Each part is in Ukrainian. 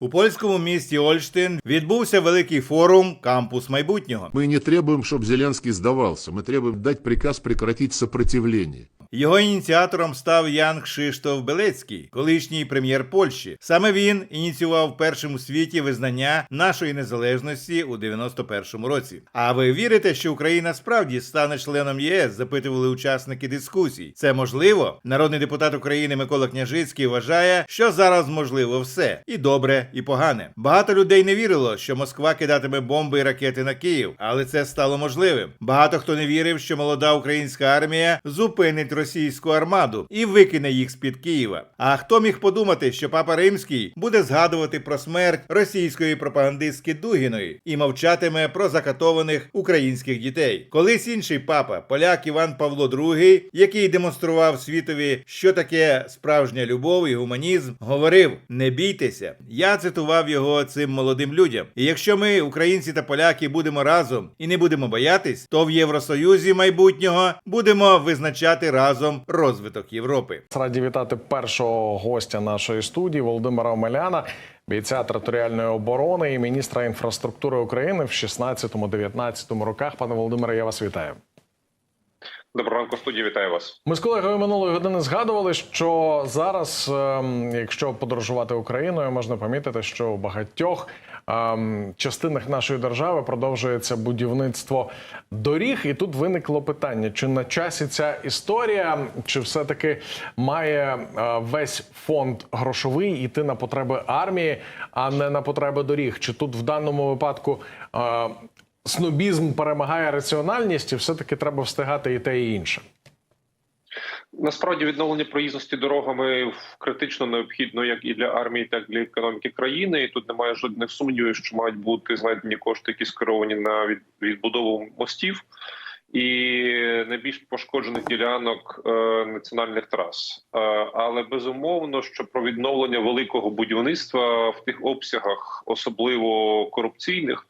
У польському місті Ольштин відбувся великий форум Кампус майбутнього. Мы не требуем, чтобы Зеленский сдавался. Мы требуем дать приказ прекратить сопротивление. Його ініціатором став Ян Кшиштоф Белецький, колишній прем'єр Польщі. Саме він ініціював першим у світі визнання нашої незалежності у 91-му році. А ви вірите, що Україна справді стане членом ЄС? Запитували учасники дискусій. Це можливо? Народний депутат України Микола Княжицький вважає, що зараз можливо все і добре, і погане. Багато людей не вірило, що Москва кидатиме бомби і ракети на Київ, але це стало можливим. Багато хто не вірив, що молода українська армія зупинить російську армаду і викине їх з під Києва. А хто міг подумати, що папа Римський буде згадувати про смерть російської пропагандистки Дугіної і мовчатиме про закатованих українських дітей? Колись інший папа, поляк Іван Павло II, який демонстрував світові, що таке справжня любов і гуманізм, говорив: не бійтеся. Я цитував його цим молодим людям. І якщо ми, українці та поляки, будемо разом і не будемо боятись, то в Євросоюзі майбутнього будемо визначати разом розвиток Європи. Раді вітати першого гостя нашої студії Володимира Омеляна, бійця територіальної оборони і міністра інфраструктури України в 16-19 роках. Пане Володимире, я вас вітаю. Доброго ранку, студія, вітаю вас. Ми з колегою минулої години згадували, що зараз, ем, якщо подорожувати Україною, можна помітити, що у багатьох частинах нашої держави продовжується будівництво доріг. І тут виникло питання: чи на часі ця історія, чи все-таки має весь фонд грошовий йти на потреби армії, а не на потреби доріг? Чи тут в даному випадку? Снобізм перемагає раціональність, і все-таки треба встигати і те, і інше. Насправді відновлення проїзності дорогами критично необхідно як і для армії, так і для економіки країни. І тут немає жодних сумнівів, що мають бути знайдені кошти, які скеровані на від- відбудову мостів і найбільш пошкоджених ділянок е, національних трас. Е, але безумовно, що про відновлення великого будівництва в тих обсягах, особливо корупційних.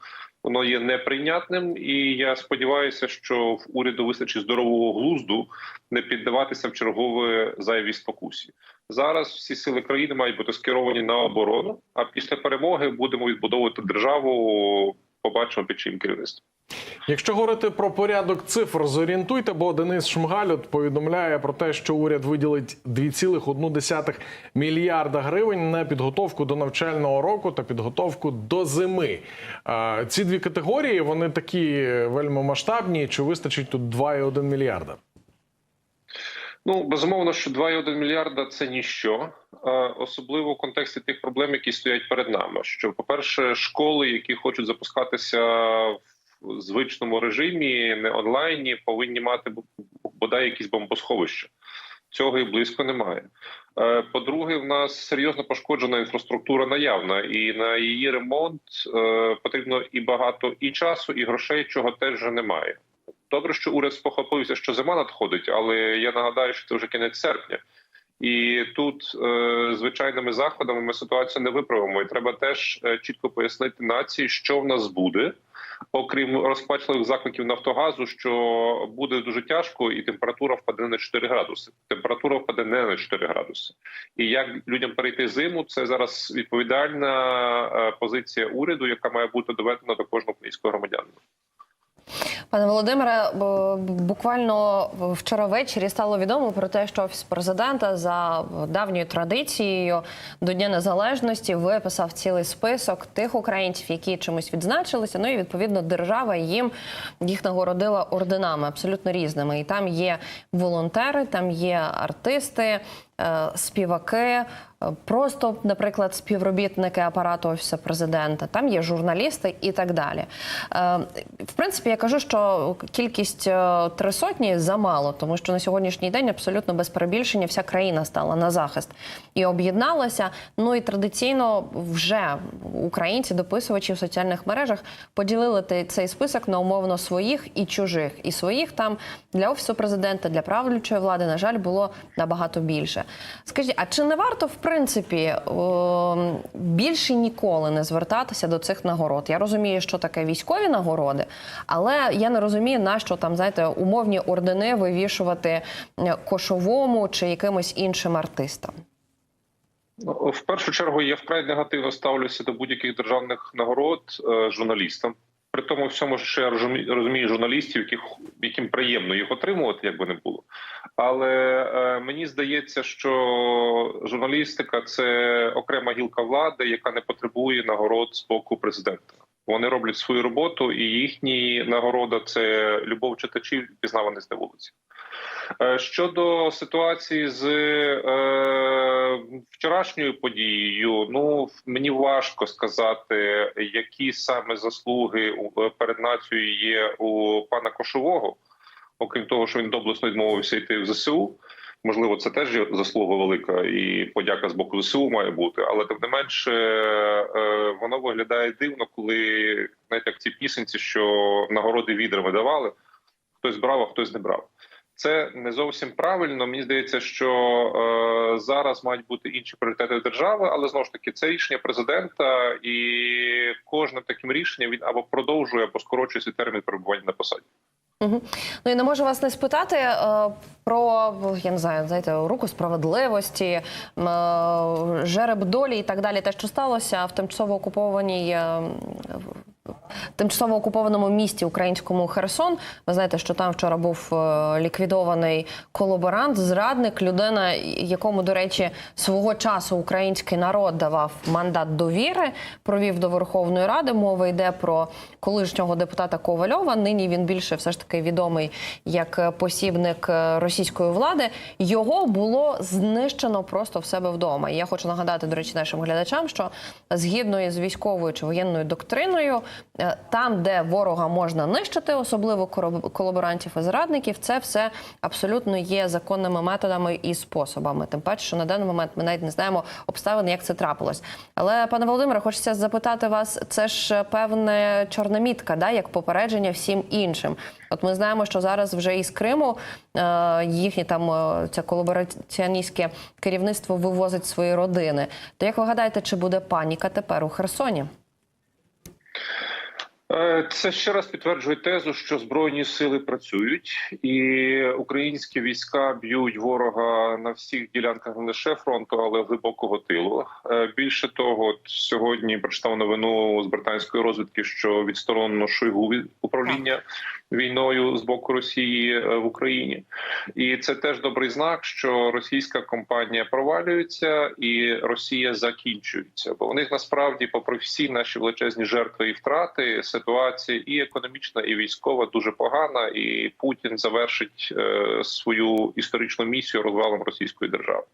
Воно є неприйнятним, і я сподіваюся, що в уряду вистачить здорового глузду не піддаватися в чергове зайві спокусі. Зараз всі сили країни мають бути скеровані на оборону. А після перемоги будемо відбудовувати державу. Побачимо під чим керівництво. Якщо говорити про порядок цифр, зорієнтуйте, бо Денис Шмигаль от повідомляє про те, що уряд виділить 2,1 мільярда гривень на підготовку до навчального року та підготовку до зими. Ці дві категорії вони такі вельми масштабні. Чи вистачить тут 2,1 мільярда? Ну безумовно, що 2,1 мільярда це ніщо, е, особливо в контексті тих проблем, які стоять перед нами. Що, по-перше, школи, які хочуть запускатися в звичному режимі, не онлайні, повинні мати бодай якісь бомбосховища. Цього і близько немає. Е, По-друге, в нас серйозно пошкоджена інфраструктура наявна, і на її ремонт е, потрібно і багато і часу, і грошей, чого теж немає. Добре, що уряд спохопився, що зима надходить, але я нагадаю, що це вже кінець серпня. І тут е, звичайними заходами ми ситуацію не виправимо. І треба теж е, чітко пояснити нації, що в нас буде, окрім розпачливих закликів Нафтогазу, що буде дуже тяжко, і температура впаде на 4 градуси. Температура впаде не на 4 градуси. І як людям перейти зиму, це зараз відповідальна е, позиція уряду, яка має бути доведена до кожного українського громадянина. Пане Володимире, буквально вчора ввечері стало відомо про те, що офіс президента за давньою традицією до Дня Незалежності виписав цілий список тих українців, які чимось відзначилися. Ну і відповідно держава їм їх нагородила орденами абсолютно різними. І там є волонтери, там є артисти, співаки. е, Просто, наприклад, співробітники апарату офісу президента, там є журналісти і так далі. Е, В принципі, я кажу, що кількість е, три сотні замало, тому що на сьогоднішній день абсолютно без перебільшення вся країна стала на захист і об'єдналася. Ну і традиційно вже українці, дописувачі в соціальних мережах поділили цей список на умовно своїх і чужих. І своїх там для офісу президента, для правлячої влади, на жаль, було набагато більше. Скажіть, а чи не варто в принципі більше ніколи не звертатися до цих нагород? Я розумію, що таке військові нагороди, але я не розумію, на що там знаєте умовні ордени вивішувати е, кошовому чи якимось іншим артистам. Ну, в першу чергу я вкрай негативно ставлюся до будь-яких державних нагород е, журналістам. При тому всьому, що я розумі- розумію журналістів, яких яким приємно їх отримувати, як би не було. Але е, мені здається, що журналістика це окрема гілка влади, яка не потребує нагород з боку президента. Вони роблять свою роботу, і їхні нагорода це любов читачів, пізнаваність на вулиці. Е, Щодо ситуації з е, вчорашньою подією, ну мені важко сказати, які саме заслуги перед нацією є у пана Кошового, окрім того, що він доблесно відмовився йти в ЗСУ. Можливо, це теж заслуга велика і подяка з боку ЗСУ має бути, але тим не менше е, воно виглядає дивно, коли знаєте, як ці пісенці, що нагороди відрами давали, хтось брав, а хтось не брав. Це не зовсім правильно. Мені здається, що е, зараз мають бути інші пріоритети держави, але знову ж таки це рішення президента, і кожним таким рішенням він або продовжує, або скорочує свій термін перебування на посаді. Мгм. Ну і не можу вас не спитати е, про я не знаю, знаєте, руку справедливості, е, жереб долі і так далі. Те, що сталося в тимчасово окупованій. е, Тимчасово окупованому місті українському Херсон. Ви знаєте, що там вчора був е, ліквідований колаборант, зрадник, людина, якому, до речі, свого часу український народ давав мандат довіри, провів до Верховної Ради. Мова йде про колишнього депутата Ковальова. Нині він більше все ж таки відомий як посібник е, російської влади. Його було знищено просто в себе вдома. І я хочу нагадати, до речі, нашим глядачам, що згідно із військовою чи воєнною доктриною, там, де ворога можна нищити, особливо колаборантів і зрадників, це все абсолютно є законними методами і способами. Тим паче, що на даний момент ми навіть не знаємо обставин, як це трапилось. Але пане Володимире, хочеться запитати вас, це ж певне чорна мітка, да, як попередження всім іншим. От ми знаємо, що зараз вже із Криму е, їхнє там е, це колабораціоністське керівництво вивозить свої родини. То як ви гадаєте, чи буде паніка тепер у Херсоні? Е, Це ще раз підтверджує тезу, що збройні сили працюють, і українські війська б'ють ворога на всіх ділянках не лише фронту, але глибокого тилу. Е, Більше того, сьогодні прочитав новину з британської розвідки, що відсторонено Шойгу управління війною з боку Росії е, в Україні, і це теж добрий знак, що російська компанія провалюється і Росія закінчується. Бо у них насправді, попри всі наші величезні жертви і втрати, ситуація і економічна, і військова дуже погана, і Путін завершить е, свою історичну місію розвалом російської держави.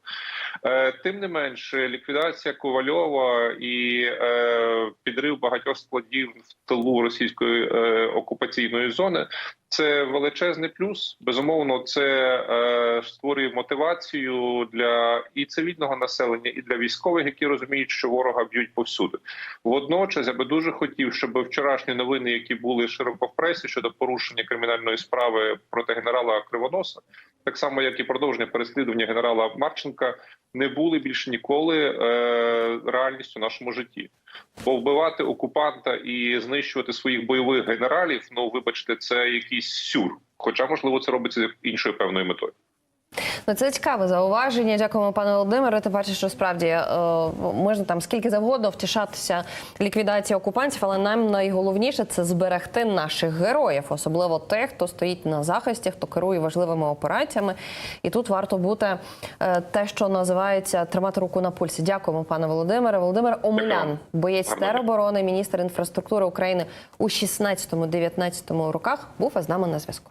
Е, Тим не менше, ліквідація Ковальова і е, підрив багатьох складів в тилу російської е, окупаційної зони це величезний плюс. Безумовно, це створює мотивацію для і цивільного населення, і для військових, які розуміють, що ворога б'ють повсюди. Водночас я би дуже хотів, щоб вчорашні новини, які були широко в пресі щодо порушення кримінальної справи проти генерала Кривоноса, так само як і продовження переслідування генерала Марченка, не були більше ніколи е, реальністю в нашому житті. Бо вбивати окупанта і знищувати своїх бойових генералів, ну вибачте, це якийсь сюр. Хоча можливо це робиться іншою певною метою. Ну, це цікаве зауваження. Дякуємо, пане Володимире. Ти бачиш, що справді е, можна там скільки завгодно втішатися ліквідацією окупантів, але нам найголовніше це зберегти наших героїв, особливо тих, хто стоїть на захисті, хто керує важливими операціями. І тут варто бути е, те, що називається тримати руку на пульсі. Дякуємо, пане Володимире. Володимир Омелян, боєць тероборони, міністр інфраструктури України у 16-19 роках, був із нами на зв'язку.